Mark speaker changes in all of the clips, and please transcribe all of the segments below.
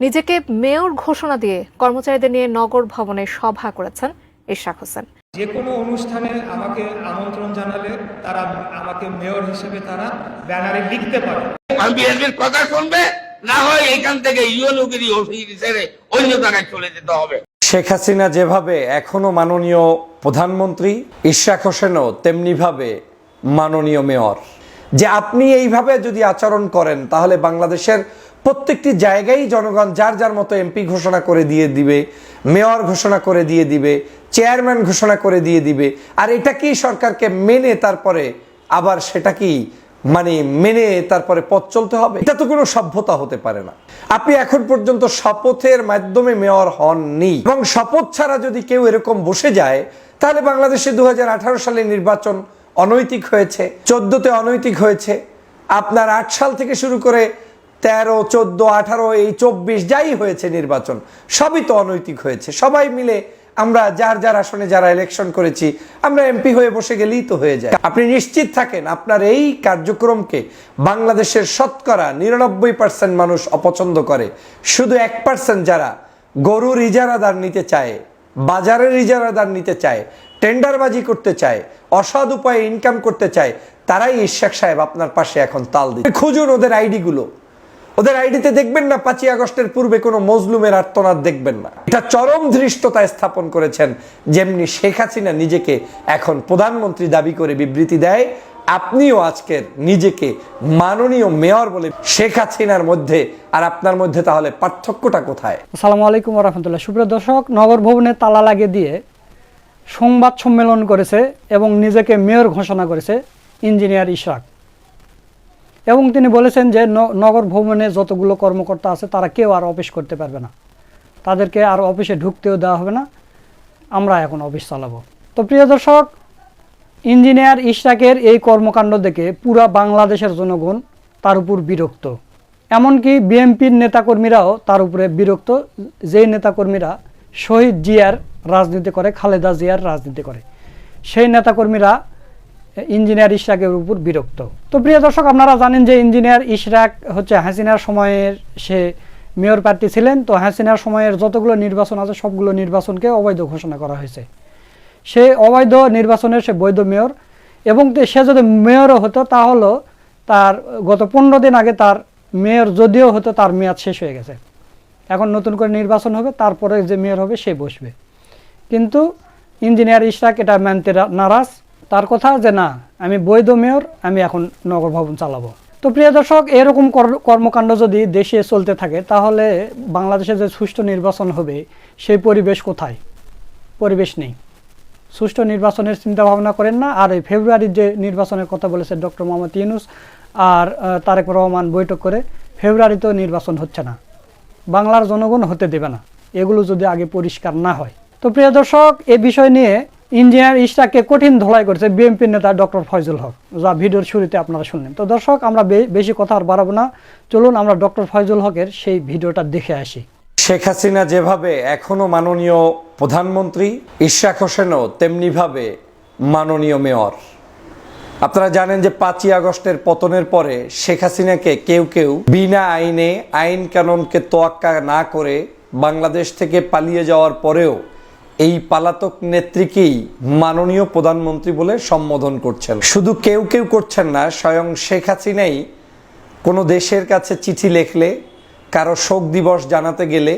Speaker 1: নিজেকে মেয়র ঘোষণা দিয়ে কর্মচারীদের নিয়ে নগর ভবনে সভা করেছেন ইশরাক হোসেন।
Speaker 2: যে কোনো অনুষ্ঠানে আমাকে আমন্ত্রণ জানালে তারা আমাকে মেয়র হিসেবে তারা ব্যানারে লিখতে পারে।
Speaker 3: আর বিএনপির কথা শুনবে না হয় এখান থেকে ইউনুগিরি অফিস ছেড়ে অন্য জায়গায় চলে যেতে হবে।
Speaker 4: শেখ হাসিনা যেভাবে এখনও মাননীয় প্রধানমন্ত্রী ইশরাক হোসেনও তেমনিভাবে মাননীয় মেয়র। যে আপনি এইভাবে যদি আচরণ করেন তাহলে বাংলাদেশের প্রত্যেকটি জায়গায় জনগণ যার যার মতো এমপি ঘোষণা করে দিয়ে দিবে, মেয়র ঘোষণা করে দিয়ে দিবে, চেয়ারম্যান ঘোষণা করে দিয়ে দিবে। আর এটা কি সরকারকে মেনে তারপরে আবার সেটা কি মানে মেনে তারপরে পথ চলতে হবে? এটা তো কোনো সভ্যতা হতে পারে না। আপনি এখন পর্যন্ত শপথের মাধ্যমে মেয়র হননি। এবং শপথ ছাড়া যদি কেউ এরকম বসে যায়, তাহলে বাংলাদেশে দু হাজার আঠারো সালে নির্বাচন অনৈতিক হয়েছে, চোদ্দতে অনৈতিক হয়েছে। আপনার আট সাল থেকে শুরু করে তেরো, চোদ্দ, আঠারো, এই চব্বিশ যাই হয়েছে নির্বাচন, সবই তো অনৈতিক হয়েছে। সবাই মিলে আমরা যার যার আসনে যারা ইলেকশন করেছি, আমরা এমপি হয়ে বসে গেলেই তো হয়ে যায়। আপনি নিশ্চিত থাকেন, আপনার এই কার্যক্রমকে বাংলাদেশের শতকরা নিরানব্বই পার্সেন্ট মানুষ অপছন্দ করে। শুধু এক পার্সেন্ট যারা গরুর ইজারাদার নিতে চায়, বাজারের ইজারাদার নিতে চায়, টেন্ডারবাজি করতে চায়, অসৎ উপায়ে ইনকাম করতে চায়, তারাই ইশাক সাহেব আপনার পাশে এখন তাল দিচ্ছে। খুঁজুন ওদের আইডিগুলো ওদের আইডিতে দেখবেন না পাঁচই আগস্টের পূর্বে কোনো মজলুমের আর্তনাদ দেখবেন না। এটা চরম ধৃষ্টতায় স্থাপন করেছেন যেমনি শেখ হাসিনা নিজেকে এখন প্রধানমন্ত্রী দাবি করে বিবৃতি দেয়, আপনিও আজকের নিজেকে মাননীয় মেয়র বলে শেখ হাসিনার মধ্যে আর আপনার মধ্যে তাহলে পার্থক্যটা কোথায়?
Speaker 5: আসসালামু আলাইকুম রহমতুল্লাহ। সুপ্রিয় দর্শক, নগর ভবনে তালা লাগিয়ে দিয়ে সংবাদ সম্মেলন করেছে এবং নিজেকে মেয়র ঘোষণা করেছে ইঞ্জিনিয়ার ইশরাক। এবং তিনি বলেছেন যে নগর ভবনে যতগুলো কর্মকর্তা আছে, তারা কেউ আর অফিস করতে পারবে না। তাদেরকে আর অফিসে ঢুকতেও দেওয়া হবে না। আমরা এখন অফিস চালাবো। তো প্রিয় দর্শক, ইঞ্জিনিয়ার ইশরাকের এই কর্মকাণ্ড দেখে পুরা বাংলাদেশের জনগণ তার উপর বিরক্ত। এমনকি বিএনপির নেতাকর্মীরাও তার উপরে বিরক্ত। যেই নেতাকর্মীরা শহীদ জিয়ার রাজনীতি করে, খালেদা জিয়ার রাজনীতি করে, সেই নেতাকর্মীরা ইঞ্জিনিয়ার ইশরাকের উপর বিরক্ত। তো প্রিয় দর্শক, আপনারা জানেন যে ইঞ্জিনিয়ার ইশরাক হচ্ছে হাসিনার সময়ের সে মেয়র প্রার্থী ছিলেন। তো হাসিনার সময়ের যতগুলো নির্বাচন আছে, সবগুলো নির্বাচনকে অবৈধ ঘোষণা করা হয়েছে। সে অবৈধ নির্বাচনের সে বৈধ মেয়র এবং সে যদি মেয়রও হতো, তাহলে তার গত পনেরো দিন আগে তার মেয়র যদিও হতো, তার মেয়াদ শেষ হয়ে গেছে। এখন নতুন করে নির্বাচন হবে, তারপরে যে মেয়র হবে, সে বসবে। কিন্তু ইঞ্জিনিয়ার ইশরাক এটা মানতে নারাজ। তার কথা যে না, আমি বৈধ মেয়র, আমি এখন নগর ভবন চালাবো। তো প্রিয় দর্শক, এরকম কর- কর্মকাণ্ড যদি দেশে চলতে থাকে, তাহলে বাংলাদেশে যে সুষ্ঠু নির্বাচন হবে, সেই পরিবেশ কোথায়? পরিবেশ নেই। সুষ্ঠু নির্বাচনের চিন্তা ভাবনা করেন না। আর এই ফেব্রুয়ারির যে নির্বাচনের কথা বলেছে ডক্টর মোহাম্মদ ইউনুস আর তারেক রহমান বৈঠক করে, ফেব্রুয়ারিতেও নির্বাচন হচ্ছে না। বাংলার জনগণ হতে দেবে না। এগুলো যদি আগে পরিষ্কার না হয়। তো প্রিয় দর্শক এই বিষয় নিয়ে ইঞ্জিনিয়ার ইস্টাকে কঠিন ধলাই করেছে বিএনপির নেতা ডক্টর ফয়জুল হক। যা ভিডিওর শুরুতে আপনারা শুনলেন। তো দর্শক, আমরা বেশি কথা আর বাড়াবো না। চলুন, আমরা ডক্টর ফয়জুল হকের সেই ভিডিওটা দেখে আসি।
Speaker 4: শেখ হাসিনা যেভাবে এখনও মাননীয় প্রধানমন্ত্রী ইশাক হোসেনও তেমনিভাবে মাননীয় মেয়র। আপনারা জানেন যে পাঁচই আগস্টের পতনের পরে শেখ হাসিনাকে কেউ কেউ বিনা আইনে, আইন কানুনকে তোয়াক্কা না করে বাংলাদেশ থেকে পালিয়ে যাওয়ার পরেও এই পালাতক নেত্রীকেই মাননীয় প্রধানমন্ত্রী বলে সম্বোধন করছেন। শুধু কেউ কেউ করছেন না, স্বয়ং শেখ হাসিনাই কোনো দেশের কাছে চিঠি লেখলে, কারও শোক দিবস জানাতে গেলে,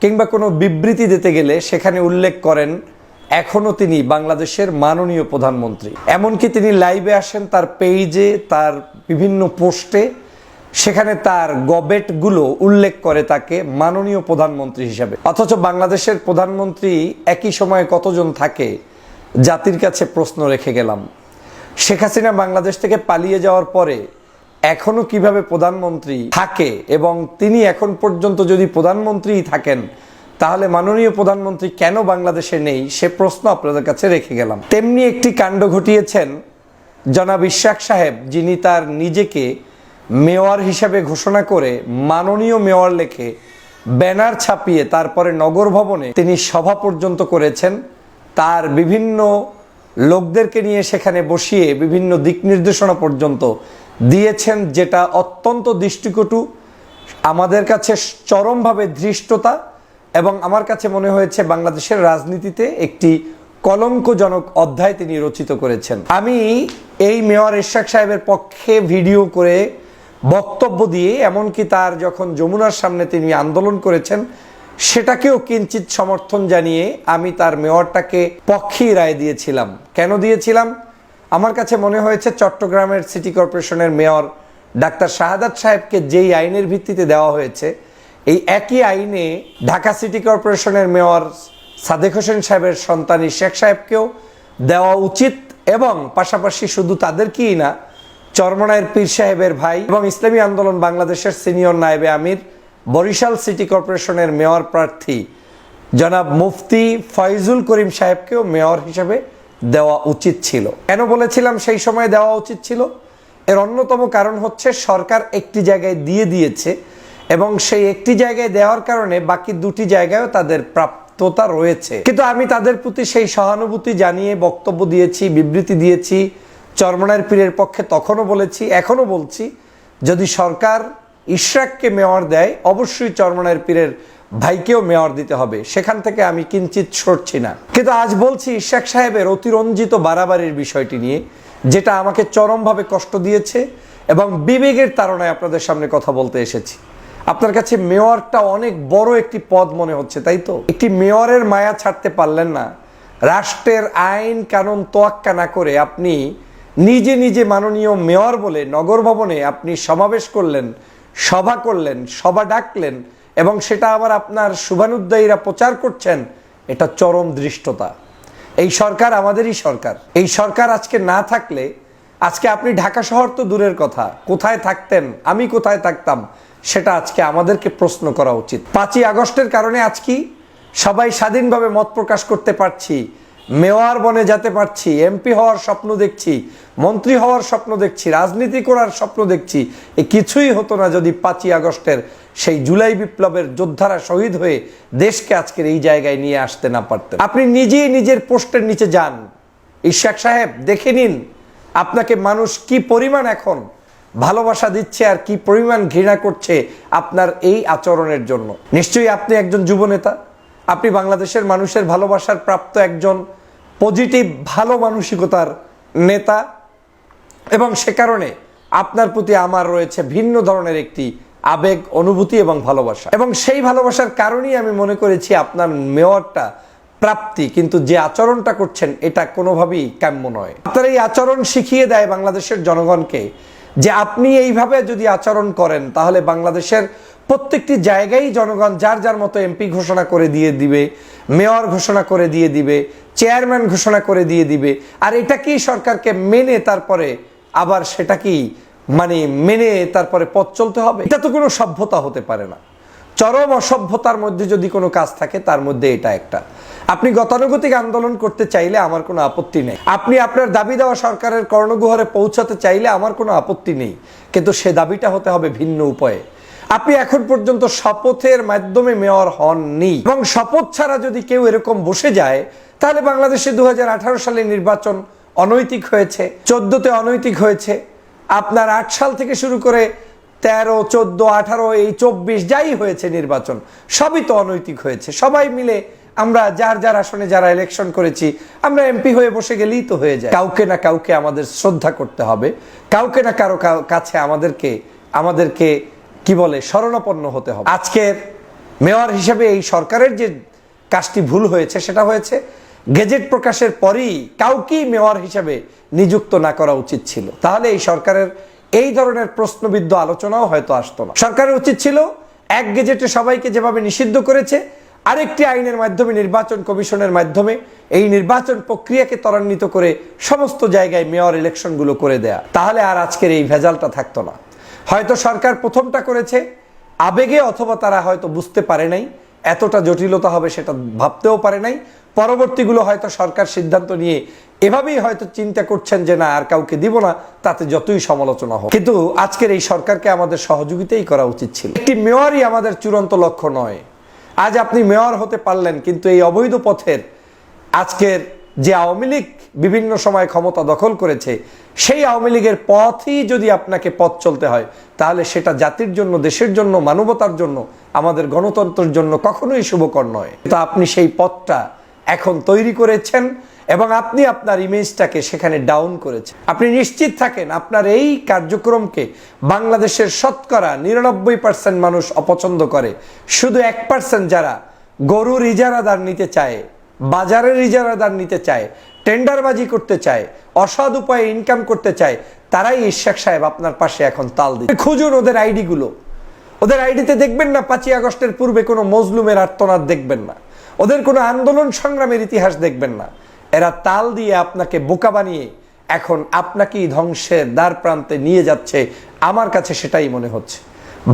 Speaker 4: কিংবা কোনো বিবৃতি দিতে গেলে সেখানে উল্লেখ করেন এখনও তিনি বাংলাদেশের মাননীয় প্রধানমন্ত্রী। এমনকি তিনি লাইভে আসেন তার পেজে তার বিভিন্ন পোস্টে সেখানে তার গবেটগুলো উল্লেখ করে তাকে মাননীয় প্রধানমন্ত্রী হিসাবে। অথচ বাংলাদেশের প্রধানমন্ত্রী একই সময়ে কতজন থাকে, জাতির কাছে প্রশ্ন রেখে গেলাম। শেখ হাসিনা বাংলাদেশ থেকে পালিয়ে যাওয়ার পরে এখনও কীভাবে প্রধানমন্ত্রী থাকে এবং তিনি এখন পর্যন্ত যদি প্রধানমন্ত্রী থাকেন, তাহলে মাননীয় প্রধানমন্ত্রী কেন বাংলাদেশে নেই, সে প্রশ্ন আপনাদের কাছে রেখে গেলাম। তেমনি একটি কাণ্ড ঘটিয়েছেন জনাব ইশাক সাহেব, যিনি তার নিজেকে মেয়র হিসাবে ঘোষণা করে মাননীয় মেয়র লেখে ব্যানার ছাপিয়ে তারপরে নগর ভবনে তিনি সভা পর্যন্ত করেছেন। তার বিভিন্ন লোকদেরকে নিয়ে সেখানে বসিয়ে বিভিন্ন দিক নির্দেশনা পর্যন্ত দিয়েছেন, যেটা অত্যন্ত দৃষ্টিকটু আমাদের কাছে চরমভাবে ধৃষ্টতা এবং আমার কাছে মনে হয়েছে বাংলাদেশের রাজনীতিতে একটি কলঙ্কজনক অধ্যায় তিনি রচিত করেছেন। আমি এই মেয়র এরশাক সাহেবের পক্ষে ভিডিও করে বক্তব্য দিয়ে, এমনকি তার যখন যমুনার সামনে তিনি আন্দোলন করেছেন, সেটাকেও কিঞ্চিত সমর্থন জানিয়ে আমি তার মেয়রটাকে পক্ষেই রায় দিয়েছিলাম। কেন দিয়েছিলাম? আমার কাছে মনে হয়েছে চট্টগ্রামের সিটি কর্পোরেশনের মেয়র ডাক্তার শাহাদাত সাহেবকে যেই আইনের ভিত্তিতে দেওয়া হয়েছে, এই একই আইনে ঢাকা সিটি কর্পোরেশনের মেয়র সাদেক হোসেন সাহেবের সন্তান শেখ সাহেবকেও দেওয়া উচিত এবং পাশাপাশি শুধু তাদেরকেই না চরমনায়ের পীর সাহেবের ভাই এবং ইসলামী আন্দোলন বাংলাদেশের সিনিয়র নায়েবে আমির, বরিশাল সিটি কর্পোরেশনের মেয়র প্রার্থী জনাব মুফতি ফয়জুল করিম সাহেবকেও মেয়র হিসেবে দেওয়া উচিত ছিল। কেন বলেছিলাম সেই সময় দেওয়া উচিত ছিল? এর অন্যতম কারণ হচ্ছে সরকার একটি জায়গায় দিয়ে দিয়েছে এবং সেই একটি জায়গায় দেওয়ার কারণে বাকি দুটি জায়গায়ও তাদের প্রাপ্ততা রয়েছে। কিন্তু আমি তাদের প্রতি সেই সহানুভূতি জানিয়ে বক্তব্য দিয়েছি, বিবৃতি দিয়েছি চরমনার পীরের পক্ষে তখনও বলেছি, এখনও বলছি, যদি সরকার ইশরাককে মেয়র দেয়, অবশ্যই চরমনার পীরের ভাইকেও মেয়র দিতে হবে। সেখান থেকে আমি কিঞ্চিত সরছি না। কিন্তু আজ বলছি ইশাক সাহেবের অতিরঞ্জিত বাড়াবাড়ির বিষয়টি নিয়ে, যেটা আমাকে চরমভাবে কষ্ট দিয়েছে এবং বিবেকের তাড়নায় আপনাদের সামনে কথা বলতে এসেছি। আপনার কাছে মেয়রটা অনেক বড় একটি পদ মনে হচ্ছে, তাই তো? একটি মেয়রের মায়া ছাড়তে পারলেন না। রাষ্ট্রের আইন কানুন তোয়াক্কা না করে আপনি নিজে নিজে মাননীয় মেয়র বলে নগর ভবনে আপনি সমাবেশ করলেন, সভা করলেন, সভা ডাকলেন এবং সেটা আবার আপনার শুভানুদ্দায়ীরা প্রচার করছেন, এটা চরম দৃষ্টতা এই সরকার আমাদেরই সরকার। এই সরকার আজকে না থাকলে, আজকে আপনি ঢাকা শহর তো দূরের কথা, কোথায় থাকতেন, আমি কোথায় থাকতাম, সেটা আজকে আমাদেরকে প্রশ্ন করা উচিত। পাঁচই আগস্টের কারণে আজকে সবাই স্বাধীনভাবে মত প্রকাশ করতে পারছি মেয়র বনে যেতে পারছি, এমপি হওয়ার স্বপ্ন দেখছি, মন্ত্রী হওয়ার স্বপ্ন দেখছি, রাজনীতি করার স্বপ্ন দেখছি, এ কিছুই হতো না যদি পাঁচই আগস্টের সেই জুলাই বিপ্লবের যোদ্ধারা শহীদ হয়ে দেশকে আজকের এই জায়গায় নিয়ে আসতে না পারতেন। আপনি নিজেই নিজের পোস্টের নিচে যান। ইশাক সাহেব, দেখে নিন আপনাকে মানুষ কি পরিমাণ এখন ভালোবাসা দিচ্ছে আর কি পরিমাণ ঘৃণা করছে আপনার এই আচরণের জন্য। নিশ্চয়ই আপনি একজন যুবনেতা আপনি বাংলাদেশের মানুষের ভালোবাসার প্রাপ্ত একজন পজিটিভ ভালো মানসিকতার নেতা এবং সে কারণে আপনার প্রতি আমার রয়েছে ভিন্ন ধরনের একটি আবেগ, অনুভূতি এবং ভালোবাসা। এবং সেই ভালোবাসার কারণেই আমি মনে করেছি আপনার মেয়রটা প্রাপ্তি, কিন্তু যে আচরণটা করছেন এটা কোনোভাবেই কাম্য নয়। আপনার এই আচরণ শিখিয়ে দেয় বাংলাদেশের জনগণকে যে আপনি এইভাবে যদি আচরণ করেন, তাহলে বাংলাদেশের প্রত্যেকটি জায়গায় জনগণ যার যার মতো এমপি ঘোষণা করে দিয়ে দিবে, মেয়র ঘোষণা করে দিয়ে দিবে, চেয়ারম্যান ঘোষণা করে দিয়ে দিবে। আর এটাকেই সরকারকে মেনে তারপরে আবার সেটাকেই মানে মেনে তারপরে পথ চলতে হবে? এটা তো কোনো সভ্যতা হতে পারে না। চরম অসভ্যতার মধ্যে যদি কোনো কাজ থাকে, তার মধ্যে এটা একটা। আপনি গতানুগতিক আন্দোলন করতে চাইলে আমার কোনো আপত্তি নেই। আপনি আপনার দাবি দেওয়া সরকারের কর্ণগুহরে পৌঁছাতে চাইলে আমার কোনো আপত্তি নেই। কিন্তু সে দাবিটা হতে হবে ভিন্ন উপায়ে। আপনি এখন পর্যন্ত শপথের মাধ্যমে মেয়র হননি। এবং শপথ ছাড়া যদি কেউ এরকম বসে যায়, তাহলে বাংলাদেশে দু হাজার আঠারো সালে নির্বাচন অনৈতিক হয়েছে, চোদ্দতে অনৈতিক হয়েছে। আপনার আট সাল থেকে শুরু করে তেরো, চোদ্দ, আঠারো, এই চব্বিশ যাই হয়েছে নির্বাচন, সবই তো অনৈতিক হয়েছে। সবাই মিলে আমরা যার যার আসনে যারা ইলেকশন করেছি, আমরা এমপি হয়ে বসে গেলেই তো হয়ে যায়। কাউকে না কাউকে আমাদের শ্রদ্ধা করতে হবে। কাউকে না কারও কাছে আমাদেরকে আমাদেরকে কি বলে শরণাপন্ন হতে হবে। আজকের মেয়র হিসেবে এই সরকারের যে কাজটি ভুল হয়েছে, সেটা হয়েছে, গেজেট প্রকাশের পরই কাউকেই মেয়র হিসেবে নিযুক্ত না করা উচিত ছিল। তাহলে এই সরকারের এই ধরনের প্রশ্নবিদ্ধ আলোচনাও হয়তো আসতো না। সরকারের উচিত ছিল, এক গেজেটে সবাইকে যেভাবে নিষিদ্ধ করেছে, আরেকটি আইনের মাধ্যমে, নির্বাচন কমিশনের মাধ্যমে এই নির্বাচন প্রক্রিয়াকে ত্বরান্বিত করে সমস্ত জায়গায় মেয়র ইলেকশনগুলো করে দেয়া। তাহলে আর আজকের এই ভেজালটা থাকতো না। হয়তো সরকার প্রথমটা করেছে, আবেগে অথবা তারা হয়তো বুঝতে পারে নাই, এতটা জটিলতা হবে সেটা ভাবতেও পারে নাই। পরবর্তীগুলো হয়তো সরকার সিদ্ধান্ত নিয়ে এভাবেই হয়তো চিন্তা করছেন যে না, আর কাউকে দিব না, তাতে যতই সমালোচনা হোক। কিন্তু আজকের এই সরকারকে আমাদের সহযোগিতাই করা উচিত ছিল। একটি মেয়রই আমাদের চূড়ান্ত লক্ষ্য নয়। আজ আপনি মেয়র হতে পারলেন, কিন্তু এই অবৈধ পথের আজকের যে আওয়ামী লীগ বিভিন্ন সময় ক্ষমতা দখল করেছে, সেই আওয়ামী লীগের পথই যদি আপনাকে পথ চলতে হয়, তাহলে সেটা জাতির জন্য, দেশের জন্য, মানবতার জন্য, আমাদের গণতন্ত্রের জন্য কখনোই শুভকর নয়। তো আপনি সেই পথটা এখন তৈরি করেছেন এবং আপনি আপনার ইমেজটাকে সেখানে ডাউন করেছেন। আপনি নিশ্চিত থাকেন আপনার এই কার্যক্রমকে বাংলাদেশের শতকরা নিরানব্বই পার্সেন্ট মানুষ অপছন্দ করে। শুধু এক পার্সেন্ট যারা গরুর ইজারাদার নিতে চায় বাজারের ইজারাদার নিতে চায়, টেন্ডারবাজি করতে চায় অসৎ উপায়ে ইনকাম করতে চায়, তারাই ইশাক সাহেব আপনার পাশে এখন তাল দিচ্ছে। খুঁজুন ওদের আইডিগুলো ওদের আইডিতে দেখবেন না, পাঁচই আগস্টের পূর্বে কোনো মজলুমের আর্তনাদ দেখবেন না। ওদের কোনো আন্দোলন সংগ্রামের ইতিহাস দেখবেন না। এরা তাল দিয়ে আপনাকে বোকা বানিয়ে এখন আপনাকেই ধ্বংসের দ্বার প্রান্তে নিয়ে যাচ্ছে। আমার কাছে সেটাই মনে হচ্ছে।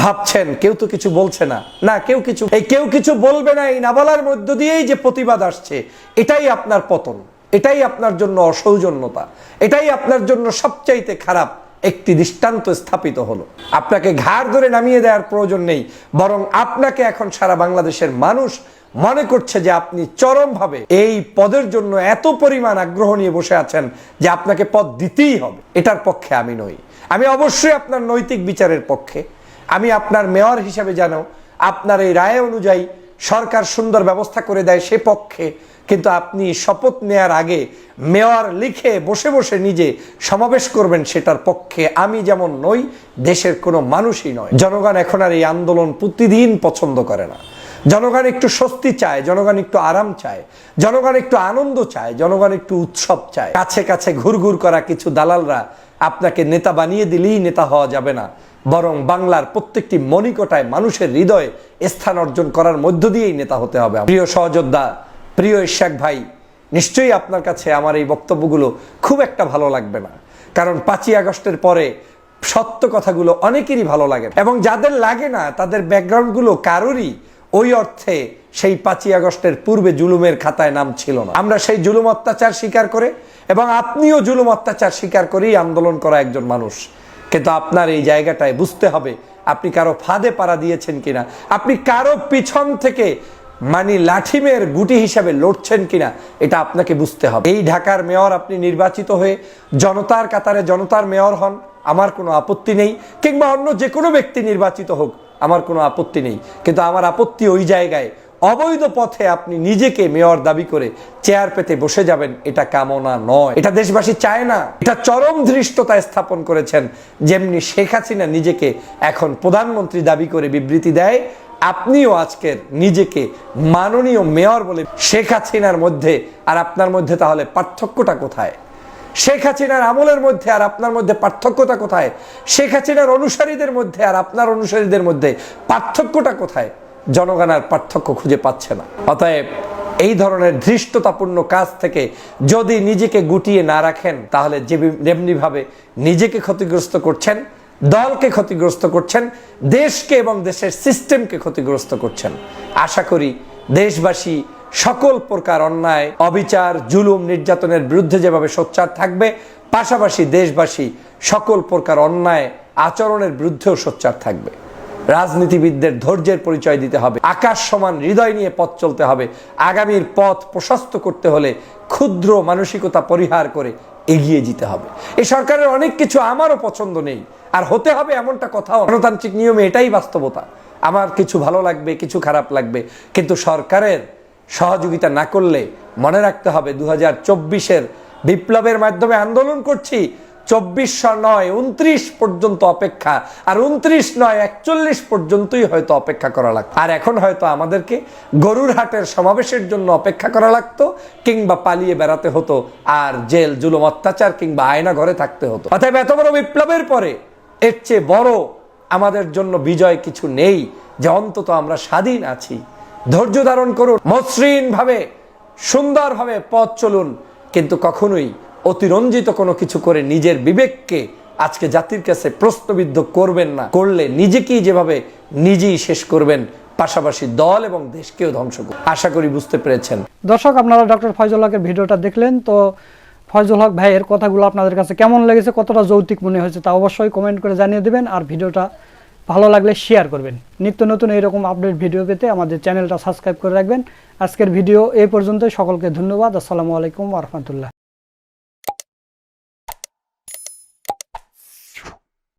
Speaker 4: ভাবছেন, কেউ তো কিছু বলছে না। না, কেউ কিছু এই কেউ কিছু বলবে না এই না বলার মধ্য দিয়েই যে প্রতিবাদ আসছে, এটাই আপনার পতন। এটাই আপনার জন্য অসৌজন্যতা। এটাই আপনার জন্য সবচাইতে খারাপ একটি দৃষ্টান্ত স্থাপিত হলো। আপনাকে ঘাড় ধরে নামিয়ে দেওয়ার প্রয়োজন নেই, বরং আপনাকে এখন সারা বাংলাদেশের মানুষ মনে করছে যে আপনি চরমভাবে এই পদের জন্য এত পরিমাণ আগ্রহ নিয়ে বসে আছেন যে আপনাকে পদ দিতেই হবে। এটার পক্ষে আমি নই। আমি অবশ্যই আপনার নৈতিক বিচারের পক্ষে। আমি আপনার মেয়র হিসাবে জানো আপনার এই রায় অনুযায়ী সরকার সুন্দর ব্যবস্থা করে দেয় সে পক্ষে, কিন্তু আপনি শপথ নেয়ার আগে মেয়র লিখে বসে বসে নিজে সমাবেশ করবেন সেটার পক্ষে আমি যেমন নই, দেশের কোনো মানুষই নয়। জনগণ এখন আর এই আন্দোলন প্রতিদিন পছন্দ করে না। জনগণ একটু স্বস্তি চায়, জনগণ একটু আরাম চায়, জনগণ একটু আনন্দ চায়, জনগণ একটু উৎসব চায়। কাছে কাছে ঘুরঘুর করা কিছু দালালরা আপনাকে নেতা বানিয়ে দিলেই নেতা হওয়া যাবে না। বরং বাংলার প্রত্যেকটি মনিকটায় মানুষের হৃদয়ে স্থান অর্জন করার মধ্য দিয়েই নেতা হতে হবে। প্রিয় সহযোদ্ধা, প্রিয় ইশাক ভাই, নিশ্চয়ই আপনার কাছে আমার এই বক্তব্যগুলো খুব একটা ভালো লাগবে না। কারণ পাঁচই আগস্টের পরে সত্য কথাগুলো অনেকেরই ভালো লাগে। এবং যাদের লাগে না, তাদের ব্যাকগ্রাউন্ডগুলো কারোরই ওই অর্থে সেই পাঁচই আগস্টের পূর্বে জুলুমের খাতায় নাম ছিল না। আমরা সেই জুলুম অত্যাচার স্বীকার করে এবং আপনিও জুলুম অত্যাচার স্বীকার করেই আন্দোলন করা একজন মানুষ। কিন্তু আপনার এই জায়গাটায় বুঝতে হবে আপনি কারও ফাঁদে পাড়া দিয়েছেন কিনা। আপনি কারও পিছন থেকে মানে লাঠিমের গুটি হিসাবে লড়ছেন কিনা, এটা আপনাকে বুঝতে হবে। এই ঢাকার মেয়র আপনি নির্বাচিত হয়ে জনতার কাতারে জনতার মেয়র হন, আমার কোনো আপত্তি নেই। কিংবা অন্য যে কোনো ব্যক্তি নির্বাচিত হোক, আমার কোনো আপত্তি নেই। কিন্তু আমার আপত্তি ওই জায়গায় অবৈধ পথে আপনি নিজেকে মেয়র দাবি করে চেয়ার পেতে বসে যাবেন, এটা কামনা নয়। এটা দেশবাসী চায় না। এটা চরম ধৃষ্টতায় স্থাপন করেছেন যেমনি শেখ হাসিনা নিজেকে এখন প্রধানমন্ত্রী দাবি করে বিবৃতি দেয়, আপনিও আজকের নিজেকে মাননীয় মেয়র বলে শেখ হাসিনার মধ্যে আর আপনার মধ্যে তাহলে পার্থক্যটা কোথায়? শেখ হাসিনার আমলের মধ্যে আর আপনার মধ্যে পার্থক্যটা কোথায়? শেখ হাসিনার অনুসারীদের মধ্যে আর আপনার অনুসারীদের মধ্যে পার্থক্যটা কোথায়? জনগণ আর পার্থক্য খুঁজে পাচ্ছে না। অতএব এই ধরনের ধৃষ্টতাপূর্ণ কাজ থেকে যদি নিজেকে গুটিয়ে না রাখেন, তাহলে যেমনিভাবে নিজেকে ক্ষতিগ্রস্ত করছেন, দলকে ক্ষতিগ্রস্ত করছেন, দেশকে এবং দেশের সিস্টেমকে ক্ষতিগ্রস্ত করছেন। আশা করি দেশবাসী সকল প্রকার অন্যায়, অবিচার, জুলুম, নির্যাতনের বিরুদ্ধে যেভাবে সোচ্চার থাকবে, পাশাপাশি দেশবাসী সকল প্রকার অন্যায় আচরণের বিরুদ্ধেও সোচ্চার থাকবে। রাজনীতিবিদদের ধৈর্যের পরিচয় দিতে হবে, আকাশ সমান হৃদয় নিয়ে পথ চলতে হবে, আগামীর পথ প্রশস্ত করতে হলে ক্ষুদ্র মানসিকতা পরিহার করে এগিয়ে যেতে হবে। এই সরকারের অনেক কিছু আমারও পছন্দ নেই, আর হতে হবে এমনটা কথাও। গণতান্ত্রিক নিয়মে এটাই বাস্তবতা। আমার কিছু ভালো লাগবে, কিছু খারাপ লাগবে, কিন্তু সরকারের সহযোগিতা না করলে মনে রাখতে হবে দু হাজার বিপ্লবের মাধ্যমে আন্দোলন করছি চব্বিশশো নয়, উনত্রিশ পর্যন্ত অপেক্ষা। আর উনত্রিশ নয়, একচল্লিশ পর্যন্তই হয়তো অপেক্ষা করা লাগতো। আর এখন হয়তো আমাদেরকে গরুর হাটের সমাবেশের জন্য অপেক্ষা করা লাগতো, কিংবা পালিয়ে বেড়াতে হতো, আর জেল, জুলুম, অত্যাচার, কিংবা আয়না ঘরে থাকতে হতো। অতএব এত বড় বিপ্লবের পরে এর চেয়ে বড় আমাদের জন্য বিজয় কিছু নেই, যে অন্তত আমরা স্বাধীন আছি। ধৈর্য ধারণ করুন মসৃণ ভাবে সুন্দরভাবে পথ চলুন, কিন্তু কখনোই অতিরঞ্জিত কোনো কিছু করে নিজের বিবেককে আজকে জাতির কাছে প্রশ্নবিদ্ধ করবেন না, করলে নিজেকেই যেভাবে নিজেই শেষ করবেন, পাশাপাশি দল এবং দেশকেও ধ্বংস করবেন। আশা করি বুঝতে পেরেছেন।
Speaker 5: দর্শক, আপনারা ডক্টর ফয়জুল হকের ভিডিওটা দেখলেন, তো ফয়জুল হক ভাইয়ের কথাগুলো আপনাদের কাছে কেমন লেগেছে, কতটা যৌক্তিক মনে হয়েছে তা অবশ্যই কমেন্ট করে জানিয়ে দেবেন, আর ভিডিওটা ভালো লাগলে শেয়ার করবেন। নিত্য নতুন এরকম আপডেট ভিডিও পেতে আমাদের চ্যানেলটা সাবস্ক্রাইব করে রাখবেন। আজকের ভিডিও এ পর্যন্ত সকলকে ধন্যবাদ, আসসালামু আলাইকুম রহমতুল্লাহ।